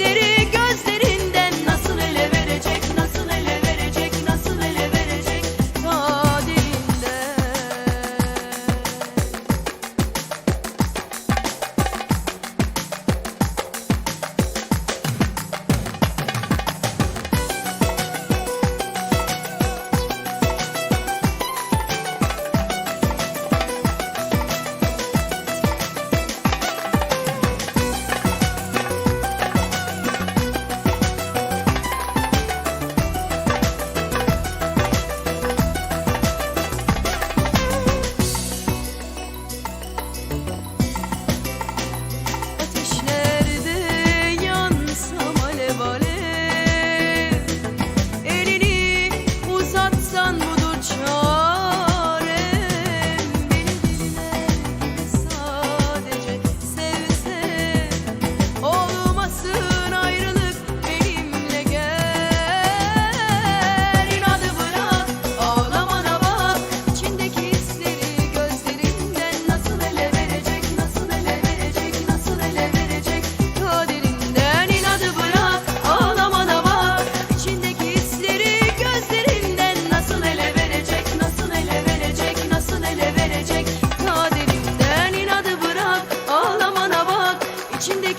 gözleri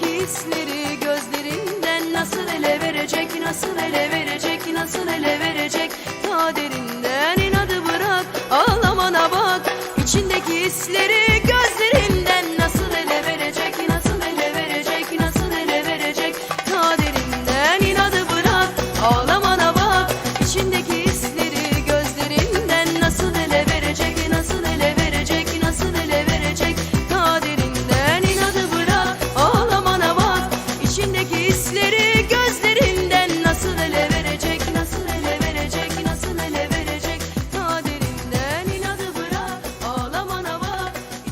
Aşktaki hisleri gözlerinden nasıl ele verecek Nasıl ele verecek nasıl ele verecek? Kaderinden inadı bırak ağlamana bak. İçindeki hisleri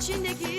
içindeki